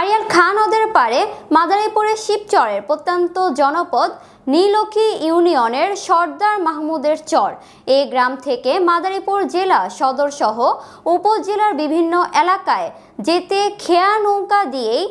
Arial খান নদের পারে মাদারীপুরের শিবচরের প্রত্যন্ত জনপদ নীলক্ষী ইউনিয়নের সর্দার মাহমুদের চর। এই গ্রাম থেকে মাদারীপুর জেলা সদর সহ উপজেলার বিভিন্ন এলাকায় যেতে খেয়া নৌকা দিয়েই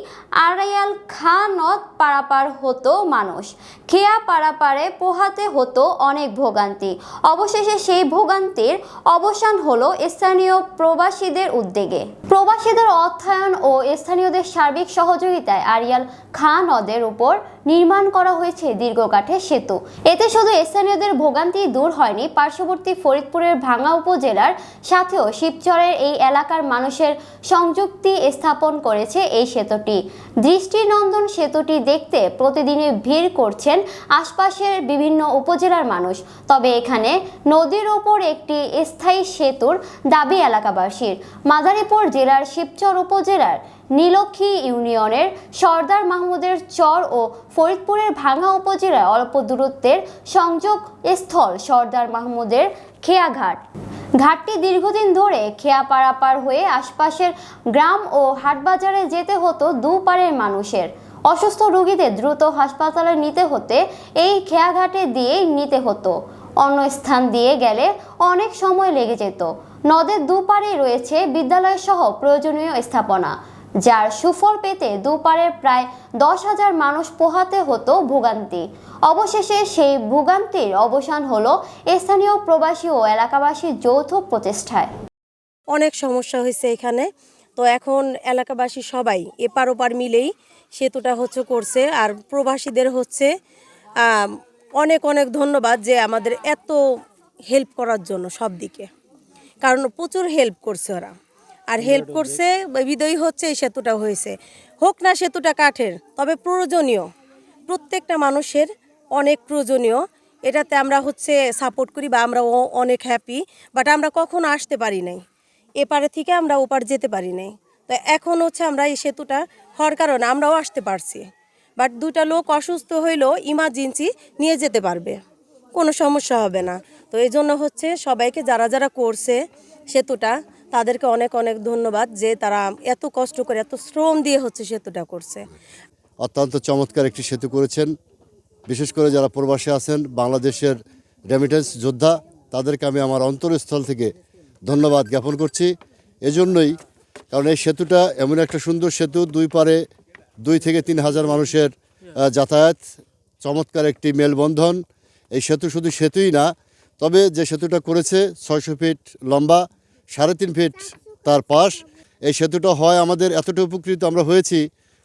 আড়াইয়াল খা নদ পারাপার হতো মানুষ। খেয়া পারাপারে পোহাতে হতো অনেক ভোগান্তি। অবশেষে সেই ভোগান্তির অবসান হলো স্থানীয় প্রবাসীদের উদ্যোগে প্রবাসীদের অর্থায়ন ও স্থানীয়দের সার্বিক সহযোগিতায় আরিয়াল খা নদের উপর নির্মাণ করা হয়েছে দীর্ঘ দীর্ঘকাঠের সেতু। এতে শুধু স্থানীয়দের ভোগান্তি দূর হয়নি, পার্শ্ববর্তী ফরিদপুরের ভাঙ্গা উপজেলার সাথেও শিবচরের এই এলাকার মানুষের সংযুক্তি স্থাপন করেছে এই সেতুটি। দৃষ্টিনন্দন সেতুটি দেখতে প্রতিদিনে ভিড় করছেন আশপাশের বিভিন্ন উপজেলার মানুষ। তবে এখানে নদীর ওপর একটি স্থায়ী সেতুর দাবি এলাকাবাসীর। মাদারীপুর জেলার শিবচর উপজেলার নীলক্ষী ইউনিয়নের সর্দার মাহমুদের চর ও ফরিদপুরের ভাঙ্গা উপজেলায় অল্প দূরত্বের সংযোগ স্থল সর্দার মাহমুদের খেয়াঘাট। ঘাটটি দীর্ঘদিন ধরে খেয়া পারাপার হয়ে আশপাশের গ্রাম ও হাটবাজারে যেতে হতো দুপারের মানুষের। অসুস্থ রোগীদের দ্রুত হাসপাতালে নিতে হতে এই খেয়াঘাটে দিয়েই নিতে হতো। অন্য স্থান দিয়ে গেলে অনেক সময় লেগে যেত। নদের দুপারে রয়েছে বিদ্যালয় সহ প্রয়োজনীয় স্থাপনা। যার সুফল পেতে দুপারের প্রায় দশ হাজার মানুষ পোহাতে হতো ভোগান্তি। অবশেষে সেই ভোগান্তির অবসান হলো স্থানীয় প্রবাসী ও এলাকাবাসীর যৌথ প্রচেষ্টায়। অনেক সমস্যা হয়েছে এখানে। তো এখন এলাকাবাসী সবাই এপার ওপার মিলেই সেতুটা হচ্ছে করছে আর প্রবাসীদের হচ্ছে অনেক অনেক ধন্যবাদ যে আমাদের এত হেল্প করার জন্য সব দিকে কারণ প্রচুর হেল্প করছে ওরা। আর হেল্প করছে বিদয়ী হচ্ছে এই সেতুটা হয়েছে। হোক না সেতুটা কাঠের তবে প্রয়োজনীয়। প্রত্যেকটা মানুষের অনেক প্রয়োজনীয়। এটাতে আমরা হচ্ছে সাপোর্ট করি বা আমরা অনেক হ্যাপি বাট আমরা কখনো আসতে পারি নাই। এপারে থেকে আমরা ওপার যেতে পারি নাই। তো এখন হচ্ছে আমরা এই সেতুটা হওয়ার কারণে আমরাও আসতে পারছি। বাট দুটা লোক অসুস্থ হইলেও ইমার্জেন্সি নিয়ে যেতে পারবে। কোনো সমস্যা হবে না। তো এই জন্য হচ্ছে সবাইকে যারা যারা করছে সেতুটা তাদেরকে অনেক অনেক ধন্যবাদ যে তারা এত কষ্ট করে, এত শ্রম দিয়ে হচ্ছে সেতুটা করছে। অত্যন্ত চমৎকার একটি সেতু করেছেন। বিশেষ করে যারা প্রবাসী আছেন, বাংলাদেশের রেমিটেন্স যোদ্ধা, তাদেরকে আমি আমার অন্তরস্থল থেকে ধন্যবাদ জ্ঞাপন করছি। এজন্যই, কারণ এই সেতুটা এমন একটা সুন্দর সেতু, দুই পারে দুই থেকে তিন হাজার মানুষের যাতায়াত, চমৎকার একটি মেলবন্ধন। এই সেতু শুধু সেতুই না, তবে যে সেতুটা করেছে, ছয়শো ফিট লম্বা সাড়ে তিন ফিট তার পাশ। এই সেতুটা হয় আমাদের এতটা উপকৃত আমরা হয়েছি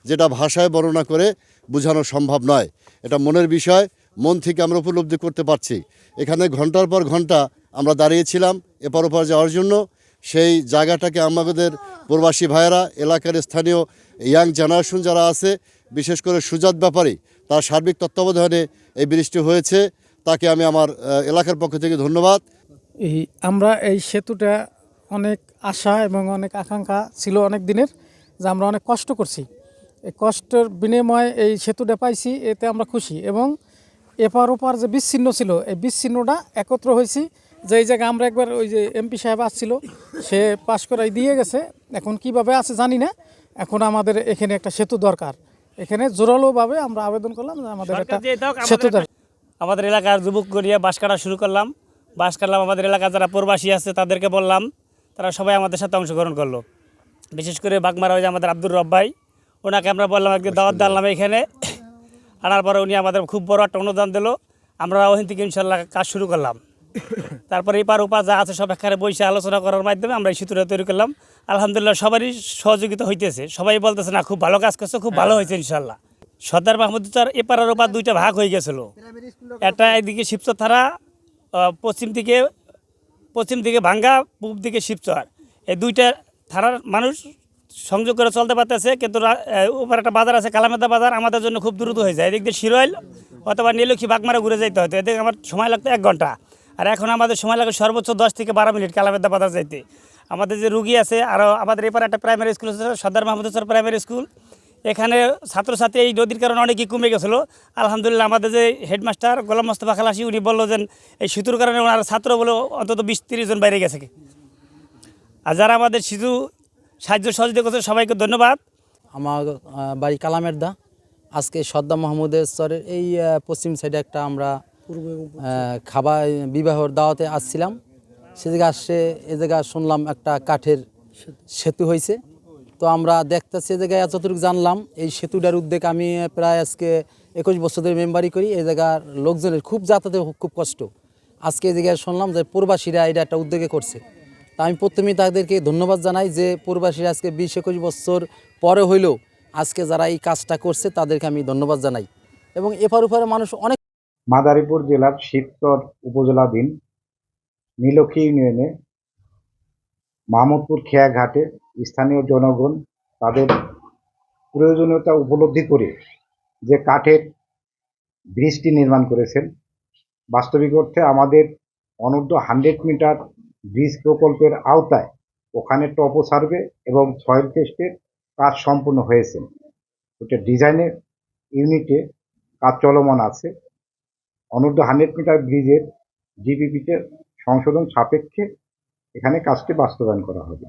যেটা ভাষায় বর্ণনা করে বোঝানো সম্ভব নয়। এটা মনের বিষয়, মন থেকে আমরা উপলব্ধি করতে পারছি। এখানে ঘণ্টার পর ঘণ্টা আমরা দাঁড়িয়েছিলাম এপার ওপার যাওয়ার জন্য। সেই জায়গাটাকে আমাদের প্রবাসী ভাইয়েরা, এলাকার স্থানীয় ইয়াং জেনারেশন যারা আছে, বিশেষ করে সুজাত ব্যাপারী, তার সার্বিক তত্ত্বাবধানে এই বৃষ্টি হয়েছে। তাকে আমি আমার এলাকার পক্ষ থেকে ধন্যবাদ। এই আমরা এই সেতুটা অনেক আশা এবং অনেক আকাঙ্ক্ষা ছিল অনেক দিনের যে আমরা অনেক কষ্ট করছি। এই কষ্টের বিনিময়ে এই সেতুটা পাইছি এতে আমরা খুশি এবং এপার ওপার যে বিচ্ছিন্ন ছিল এই বিচ্ছিন্নটা একত্র হয়েছি। যে এই জায়গায় আমরা একবার ওই যে এমপি সাহেব আসছিল সে পাশ করাই দিয়ে গেছে। এখন কীভাবে আছে জানি না। এখন আমাদের এখানে একটা সেতু দরকার। এখানে জোরালোভাবে আমরা আবেদন করলাম যে আমাদের একটা সেতু দরকার। আমাদের এলাকার যুবক করিয়া বাস কাটা শুরু করলাম। বাস কাটলাম আমাদের এলাকার যারা প্রবাসী আছে তাদেরকে বললাম তারা সবাই আমাদের সাথে অংশগ্রহণ করল। বিশেষ করে বাগমারা ওই যে আমাদের আব্দুর রব ভাই ওনাকে আমরা বললাম একদিন দাওয়াত দিলাম এখানে। আনার পরে উনি আমাদের খুব বড় একটা অনুদান দিল। আমরা ওখান থেকে ইনশাল্লাহ কাজ শুরু করলাম। তারপরে এপার ওপার যা আছে সব এখানে বসে আলোচনা করার মাধ্যমে আমরা এই সেতুটা তৈরি করলাম। আলহামদুলিল্লাহ সবারই সহযোগিতা হইতেছে। সবাই বলতেছে না খুব ভালো কাজ করছে খুব ভালো হয়েছে ইনশাল্লাহ সর্দার মাহমুদ তার এপার আর ওপার দুইটা ভাগ হয়ে গেছিল। একটা এদিকে শিবচর থানা আহ, পশ্চিম দিকে পশ্চিম দিকে ভাঙ্গা, পূব দিকে শিবচর। এই দুইটা থানার মানুষ সংযোগ করে চলতে পারতেছে, কিন্তু উপর একটা বাজার আছে, কালামেদা বাজার, আমাদের জন্য খুব দ্রুত হয়ে যায়। এদিক দিয়ে শিরোইল অথবা নীলক্ষী বাগমারা ঘুরে যেতে হতো এদিকে আমার সময় লাগতো এক ঘণ্টা। আর এখন আমাদের সময় লাগে সর্বোচ্চ দশ থেকে বারো মিনিট কালামেদা বাজার যাইতে। আমাদের যে রুগী আছে আরও আমাদের এপারে একটা প্রাইমারি স্কুল আছে, সর্দার মাহমুদ প্রাইমারি স্কুল এখানে ছাত্রছাত্রী এই নদীর কারণে অনেকই কমে গেছিল। আলহামদুলিল্লাহ আমাদের যে হেডমাস্টার গোলাম মোস্তফা খালাসি, উনি বলল যে এই সেতুর কারণে ওনার ছাত্র বলে অন্তত বিশ তিরিশ জন বাইরে গেছে আর যারা আমাদের শিশু সাহায্য সহযোগিতা করছে, সবাইকে ধন্যবাদ। আমার বাড়ি কালামের দা আজকে সদ্দা মাহমুদের স্তরের এই পশ্চিম সাইডে একটা আমরা খাবার বিবাহর দাওয়াতে আসছিলাম। সে জায়গায় আসছে এ জায়গায় শুনলাম একটা কাঠের সেতু হয়েছে তো আমরা দেখতেছি এ জায়গায় যতটুকু জানলাম, এই সেতুটার উদ্যোগ আমি প্রায় আজকে একুশ বছর ধরে মেম্বারি করি। এই জায়গার লোকজনের খুব যাতায়াতে খুব কষ্ট। আজকে এই জায়গায় শুনলাম যে প্রবাসীরা এটা একটা উদ্যোগে করছে। তা আমি প্রথমেই তাদেরকে ধন্যবাদ জানাই যে প্রবাসীরা আজকে বিশ একুশ বছর পরে হইলেও আজকে যারা এই কাজটা করছে তাদেরকে আমি ধন্যবাদ জানাই। এবং এপার ওপারে মানুষ অনেক মাদারীপুর জেলার শিবচর উপজেলাধীন নীলক্ষী ইউনিয়নে মাহমুদপুর খেয়াঘাটে স্থানীয় জনগণ তাদের প্রয়োজনীয়তা উপলব্ধি করে যে কাঠের ব্রিজটি নির্মাণ করেছেন। বাস্তবিক অর্থে আমাদের অনূর্ধ্ব হান্ড্রেড মিটার ব্রিজ প্রকল্পের আওতায় ওখানে টপো সার্ভে এবং সয়েল টেস্টের কাজ সম্পূর্ণ হয়েছে। ওটা ডিজাইনের ইউনিটে কাজ চলমান আছে। অনূর্ধ্ব হান্ড্রেড মিটার ব্রিজের জিপিপিতে সংশোধন সাপেক্ষে এখানে কাজটি বাস্তবায়ন করা হবে।